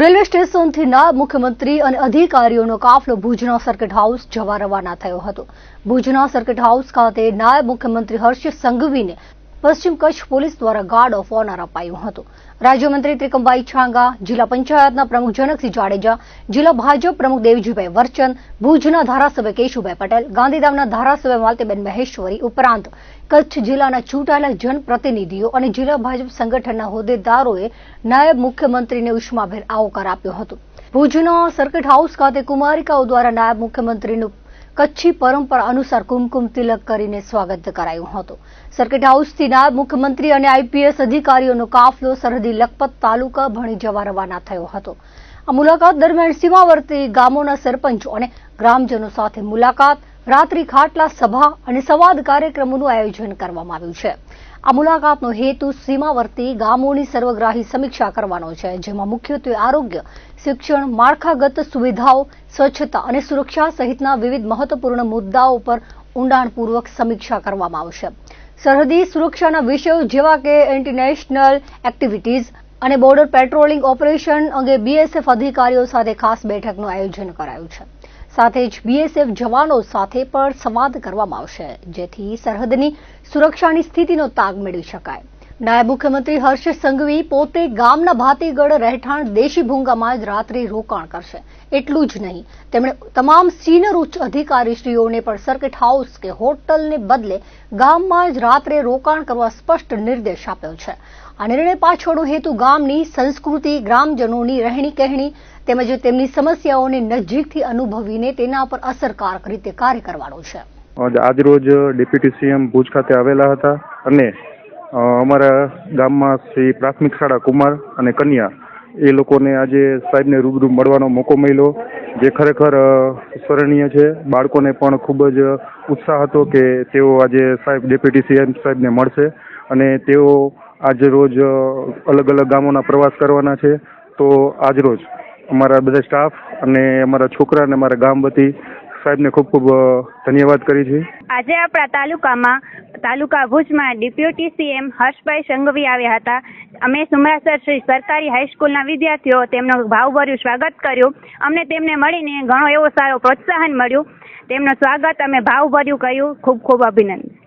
Railway સ્ટેશનથી ના મુખ્યમંત્રી અને અધિકારીઓનો કાફલો ભુજના સર્કિટ હાઉસ જવા રવાના થયો હતો. ભુજના સર્કિટ હાઉસ ખાતે નાયબ મુખ્યમંત્રી હર્ષ સંઘવીને પશ્ચિમ કચ્છ પોલીસ દ્વારા ગાર્ડ ઓફ ઓનર અપાયું હતું. રાજ્યમંત્રી ત્રિકમભાઈ છાંગા, જિલ્લા પંચાયતના પ્રમુખ જનકસિંહ જાડેજા, જિલ્લા ભાજપ પ્રમુખ દેવજીભાઈ વરચંદ ભુજના ધારાસભ્ય કેશુભાઈ પટેલ, ગાંધીધામના ધારાસભ્ય માલતીબેન મહેશ્વરી ઉપરાંત કચ્છ જિલ્લાના ચૂંટાયેલા જનપ્રતિનિધિઓ અને જિલ્લા ભાજપ સંગઠનના હોદ્દેદારોએ નાયબ મુખ્યમંત્રીને ઉષ્માભેર આવકાર આપ્યો હતો. ભુજના સર્કિટ હાઉસ ખાતે કુમારિકાઓ દ્વારા નાયબ મુખ્યમંત્રીનું કચ્છી પરંપરા અનુસાર કુમકુમ તિલક કરીને સ્વાગત કરાયું હતું. સર્કિટ હાઉસથી નાયબ મુખ્યમંત્રી અને આઈપીએસ અધિકારીઓનો કાફલો સરહદી લખપત તાલુકા ભણી જવા રવાના થયો હતો. આ મુલાકાત દરમિયાન સીમાવર્તી ગામોના સરપંચો અને ગ્રામજનો સાથે મુલાકાત રાત્રિ ખાટલા સભા અને સંવાદ કાર્યક્રમોનું આયોજન કરવામાં આવ્યું છે. આ મુલાકાતનો હેતુ સીમાવર્તી ગામોની સર્વગ્રાહી સમીક્ષા કરવાનો છે, જેમાં મુખ્યત્વે આરોગ્ય, શિક્ષણ, માળખાગત સુવિધાઓ, સ્વચ્છતા અને સુરક્ષા સહિતના વિવિધ મહત્વપૂર્ણ મુદ્દાઓ પર ઊંડાણપૂર્વક સમીક્ષા કરવામાં આવશે. સરહદી સુરક્ષાના વિષયો જેવા કે ઇન્ટરનેશનલ એક્ટિવિટીઝ અને બોર્ડર પેટ્રોલિંગ ઓપરેશન અંગે બીએસએફ અધિકારીઓ સાથે ખાસ બેઠકનું આયોજન કરાયું છે. સાથે જ બીએસએફ જવાનો સાથે પણ સંવાદ કરવામાં આવશે, જેથી સરહદની સુરક્ષાની સ્થિતિનો તાગ મેળવી શકાય. નાયબ મુખ્યમંત્રી હર્ષ સંઘવી પોતે ગામના ભાતીગઢ રહેઠાણ દેશી ભૂંગામાં જ રાત્રિ રોકાણ કરશે. એટલું જ નહીં, તેમણે તમામ સિનિયર ઉચ્ચ અધિકારીશ્રીઓને પણ સર્કિટ હાઉસ કે હોટલને બદલે ગામમાં જ રાત્રે રોકાણ કરવા સ્પષ્ટ નિર્દેશ આપ્યો છે. આ નિર્ણય પાછળનો હેતુ ગામની સંસ્કૃતિ, ગ્રામજનોની રહેણી કહેણી તેમજ તેમની સમસ્યાઓને નજીકથી અનુભવીને તેના પર અસરકારક રીતે કાર્ય કરવાનો છે. આજરોજ ડેપ્યુટી સીએમ ભુજ ખાતે આવેલા હતા અને અમારા ગામમાં શ્રી પ્રાથમિક શાળા કુમાર અને કન્યા. એ લોકોને આજે સાહેબને રૂબરૂ મળવાનો મોકો મળ્યો, જે ખરેખર સ્મરણીય છે. બાળકોને પણ ખૂબ જ ઉત્સાહ હતો કે તેઓ આજે સાહેબ, ડેપ્યુટી સીએમ સાહેબને મળશે અને તેઓ આજ રોજ અલગ અલગ ગામોના પ્રવાસ કરવાના છે. તો આજ રોજ અમારા બધા સ્ટાફ અને અમારા છોકરા અને અમારા ગામ વતી સાહેબને ખૂબ ખૂબ ધન્યવાદ કરી છે. આજે આપણા તાલુકામાં, તાલુકા ભુજમાં ડેપ્યુટી સીએમ હર્ષભાઈ સંઘવી આવ્યા હતા. અમે સુમરાસર શ્રી સરકારી હાઈસ્કૂલના વિદ્યાર્થીઓ તેમનો ભાવભર્યું સ્વાગત કર્યું. અમને તેમને મળીને ઘણો એવો સારો પ્રોત્સાહન મળ્યું. તેમનું સ્વાગત અમે ભાવભર્યું કર્યું. ખૂબ ખૂબ અભિનંદન.